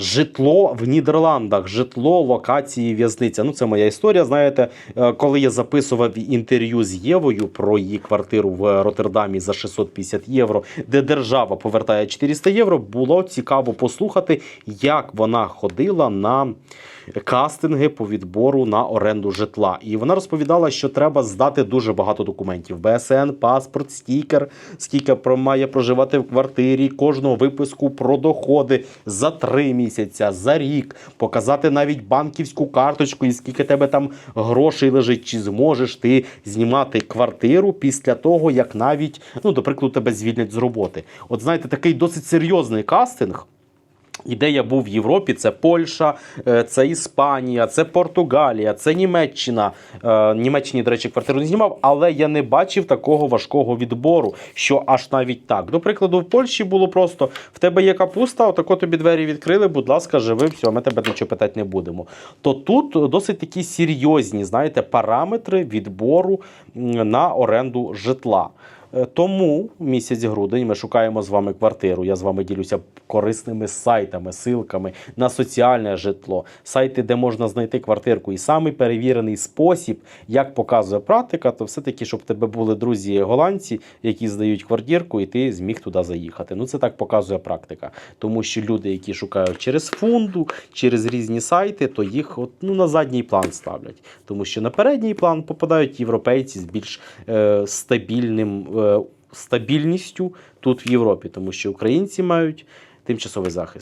Житло в Нідерландах, житло локації в'язниця. Ну, це моя історія. Знаєте, Е, коли я записував інтерв'ю з Євою про її квартиру в Роттердамі за 650 євро, де держава повертає 400 євро, було цікаво послухати, як вона ходила на кастинги по відбору на оренду житла. І вона розповідала, що треба здати дуже багато документів: БСН, паспорт, стікер, скільки має проживати в квартирі, кожного виписку про доходи за три місяця, за рік, показати навіть банківську карточку, і скільки тебе там грошей лежить, чи зможеш ти знімати квартиру після того, як навіть, ну, до прикладу, тебе звільнять з роботи. От знаєте, такий досить серйозний кастинг. І де я був в Європі, це Польща, е, це Іспанія, це Португалія, це Німеччина. Е, Німеччині, до речі, квартиру не знімав, але я не бачив такого важкого відбору, що аж навіть так. До прикладу, в Польщі було просто: в тебе є капуста, отако тобі двері відкрили, будь ласка, живи, все, ми тебе нічого питати не будемо. То тут досить такі серйозні, знаєте, параметри відбору на оренду житла. Е, Тому місяць грудень ми шукаємо з вами квартиру. Я з вами ділюся корисними сайтами, силками на соціальне житло, сайти, де можна знайти квартирку. І самий перевірений спосіб, як показує практика, то все-таки, щоб тебе були друзі голландці, які здають квартирку, і ти зміг туди заїхати. Ну це так показує практика. Тому що люди, які шукають через фунду, через різні сайти, то їх от, ну, на задній план ставлять. Тому що на передній план попадають європейці з більш е, стабільним. Е, Стабільністю тут в Європі, тому що українці мають тимчасовий захист.